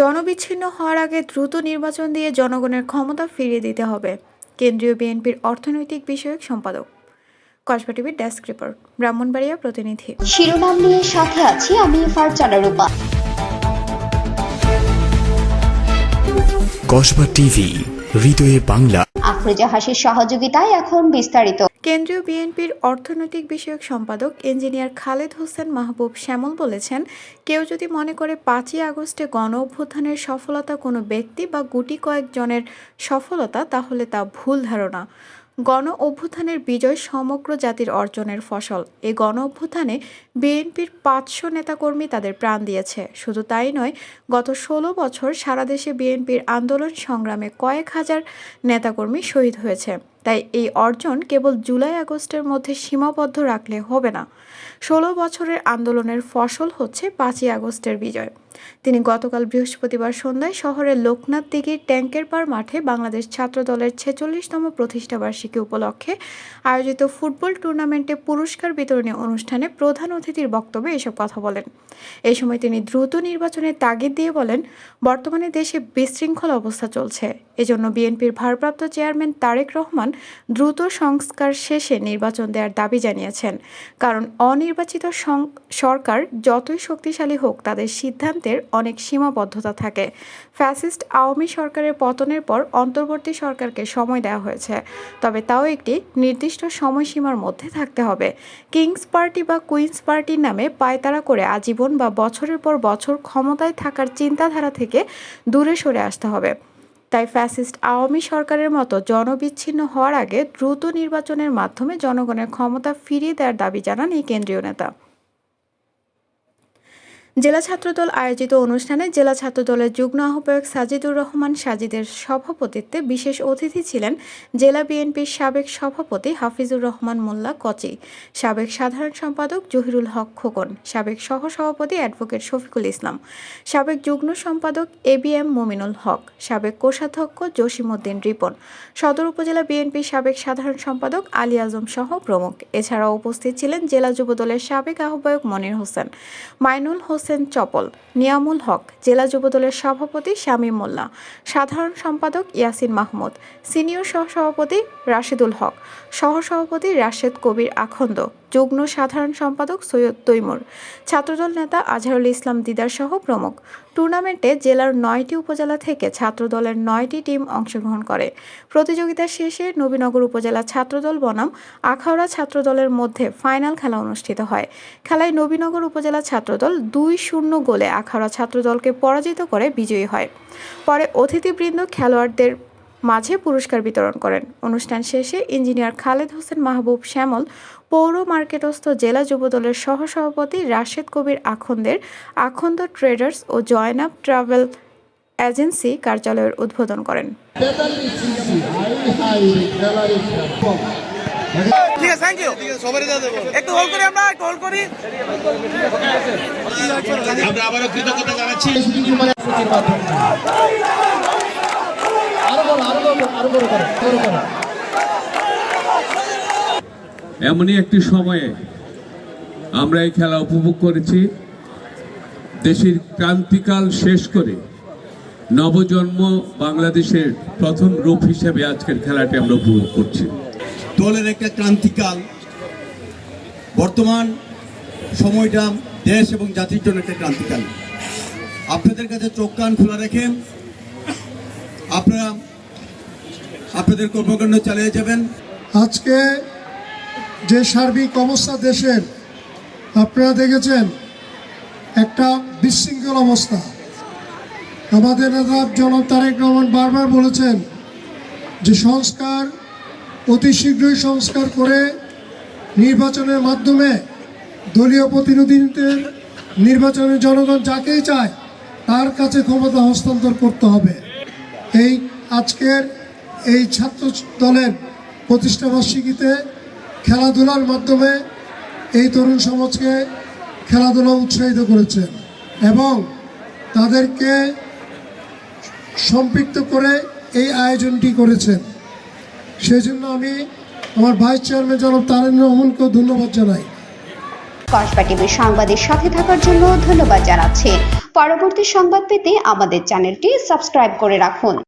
জনবিচ্ছিন্ন হওয়ার আগে দ্রুত নির্বাচন দিয়ে জনগণের ক্ষমতা ফিরিয়ে দিতে হবে। কেন্দ্রীয় বিএনপির অর্থনৈতিক বিষয়ক সম্পাদক। কসবা টিভির ডেস্ক রিপোর্ট ব্রাহ্মণবাড়িয়া প্রতিনিধি। শিরোনাম নিয়ে সাথে আছি আমি ফারজানা রূপা। কসবা টিভি হৃদয়ে বাংলা। আফরোজা হাসির সহযোগিতায় এখন বিস্তারিত। কেন্দ্রীয় বিএনপির অর্থনৈতিক বিষয়ক সম্পাদক ইঞ্জিনিয়ার খালেদ হোসেন মাহবুব শ্যামল বলেছেন, কেউ যদি মনে করে পাঁচই আগস্টে গণ অভ্যুত্থানের সফলতা কোনো ব্যক্তি বা গুটি কয়েকজনের সফলতা, তাহলে তা ভুল ধারণা। গণ অভ্যুত্থানের বিজয় সমগ্র জাতির অর্জনের ফসল। এই গণ অভ্যুত্থানে বিএনপির পাঁচশো নেতাকর্মী তাদের প্রাণ দিয়েছে। শুধু তাই নয়, গত ষোলো বছর সারা দেশে বিএনপির আন্দোলন সংগ্রামে কয়েক হাজার নেতাকর্মী শহীদ হয়েছে। তাই এই অর্জন কেবল জুলাই আগস্টের মধ্যে সীমাবদ্ধ রাখলে হবে না। ষোলো বছরের আন্দোলনের ফসল হচ্ছে পাঁচই আগস্টের বিজয়। তিনি গতকাল বৃহস্পতিবার সন্ধ্যায় শহরের লোকনাথ দিঘির ট্যাঙ্কের পার মাঠে বাংলাদেশ ছাত্র দলের ছেচল্লিশতম প্রতিষ্ঠাবার্ষিকী উপলক্ষে আয়োজিত ফুটবল টুর্নামেন্টে পুরস্কার বিতরণী অনুষ্ঠানে প্রধান অতিথির বক্তব্যে এসব কথা বলেন। এই সময় তিনি দ্রুত নির্বাচনের তাগিদ দিয়ে বলেন, বর্তমানে দেশে বিশৃঙ্খল অবস্থা চলছে। এজন্য বিএনপির ভারপ্রাপ্ত চেয়ারম্যান তারেক রহমান দ্রুত সংস্কার শেষে নির্বাচন দেওয়ার দাবি জানিয়েছেন। কারণ অনির্বাচিত সরকার যতই শক্তিশালী হোক, তাদের সিদ্ধান্তের অনেক সীমাবদ্ধতা থাকে। ফ্যাসিস্ট আওয়ামী সরকারের পতনের পর অন্তর্বর্তী সরকারকে সময় দেওয়া হয়েছে। তবে তাও একটি নির্দিষ্ট সময়সীমার মধ্যে থাকতে হবে। কিংস পার্টি বা কুইন্স পার্টির নামে পায়তারা করে আজীবন বা বছরের পর বছর ক্ষমতায় থাকার চিন্তাধারা থেকে দূরে সরে আসতে হবে। তাই ফ্যাসিস্ট আওয়ামী সরকারের মতো জনবিচ্ছিন্ন হওয়ার আগে দ্রুত নির্বাচনের মাধ্যমে জনগণের ক্ষমতা ফিরিয়ে দেওয়ার দাবি জানান এই কেন্দ্রীয় নেতা। জেলা ছাত্রদল আয়োজিত অনুষ্ঠানে জেলা ছাত্রদলের যুগ্ম আহ্বায়ক সাজিদুর রহমান সাজিদের সভাপতিত্বে বিশেষ অতিথি ছিলেন জেলা বিএনপির সাবেক সভাপতি হাফিজুর রহমান মোল্লা কচি, সাবেক সাধারণ সম্পাদক জহিরুল হক খোকন, সাবেক সহসভাপতি অ্যাডভোকেট শফিকুল ইসলাম, সাবেক যুগ্ম সম্পাদক A B M Mominul Haque, সাবেক কোষাধ্যক্ষ জসিমউদ্দিন রিপন, সদর উপজেলা বিএনপির সাবেক সাধারণ সম্পাদক আলী আজম সহ প্রমুখ। এছাড়াও উপস্থিত ছিলেন জেলা যুবদলের সাবেক আহ্বায়ক মনির হোসেন, মাইনুল হোসেন চপল, নিয়ামুল হক, জেলা যুবদলের সভাপতি শামীম মোল্লা, সাধারণ সম্পাদক ইয়াসিন মাহমুদ, সিনিয়র সহসভাপতি রাশিদুল হক, সহসভাপতি রাশেদ কবির আখন্দ, যুগ্ম সাধারণ সম্পাদক সৈয়দ তৈমুর, ছাত্রদল নেতা আজহারুল ইসলাম দিদার সহ প্রমুখ। টুর্নামেন্টে জেলার নয়টি উপজেলা থেকে ছাত্রদলের নয়টি টিম অংশগ্রহণ করে। প্রতিযোগিতা শেষে নবীনগর উপজেলা ছাত্রদল বনাম আখাউড়া ছাত্রদলের মধ্যে ফাইনাল খেলা অনুষ্ঠিত হয়। খেলায় নবীনগর উপজেলা ছাত্রদল দুই শূন্য গোলে আখাউড়া ছাত্রদলকে পরাজিত করে বিজয়ী হয়। পরে অতিথিবৃন্দ খেলোয়াড়দের মাঝে পুরস্কার বিতরণ করেন। অনুষ্ঠান শেষে ইঞ্জিনিয়ার খালেদ হোসেন মাহবুব শ্যামল, পৌর মার্কেটস্থ জেলা যুবদলের সহসভাপতি রাশেদ কবির আখন্দের আখন্দ ট্রেডার্স ও জয়নাব ট্রাভেল এজেন্সি কার্যালয়ের উদ্বোধন করেন। ঠিক আছে থ্যাংক ইউ একটু হোল্ড করি আমরা একটু হোল্ড করি। আমরা আবারও কৃতজ্ঞতা জানাচ্ছি। এমনই একটি সময়ে আমরা এই খেলা উপভোগ করেছি। দেশের ক্রান্তিকাল শেষ করে নবজন্ম বাংলাদেশের প্রথম রূপ হিসেবে আজকের খেলাটি আমরা উপভোগ করছি। দলের একটা ক্রান্তিকাল। বর্তমান সময়টা দেশ এবং জাতির জন্য একটা ক্রান্তিকাল। আপনাদের কাছে চোখ কান খোলা রেখে আপনারা আপনাদের কর্মকাণ্ড চালিয়ে যাবেন। আজকে যে সার্বিক অবস্থা দেশের, আপনারা দেখেছেন, একটা বিশৃঙ্খল অবস্থা। আমাদের নেতা জনাব তারেক রহমান বারবার বলেছেন যে সংস্কার অতি শীঘ্রই সংস্কার করে নির্বাচনের মাধ্যমে দলীয় প্রতিনিধিদের নির্বাচনে জনগণ যাকেই চায়, তার কাছে ক্ষমতা হস্তান্তর করতে হবে। এই আজকের এই ছাত্র দলের প্রতিষ্ঠাবার্ষিকীতে খেলাধুলার মাধ্যমে এই তরুণ সমাজকে খেলাধুলা উৎসাহিত করেছেন এবং তাদেরকে সম্পৃক্ত করে এই আয়োজনটি করেছেন। সেই জন্য আমি আমার ভাইস চেয়ারম্যান জনাব তারেন্দ্র রহমানকেও ধন্যবাদ জানাই। কসবা টিভির সংবাদের সাথে থাকার জন্য ধন্যবাদ জানাচ্ছি। পরবর্তী সংবাদ পেতে আমাদের চ্যানেলটি সাবস্ক্রাইব করে রাখুন।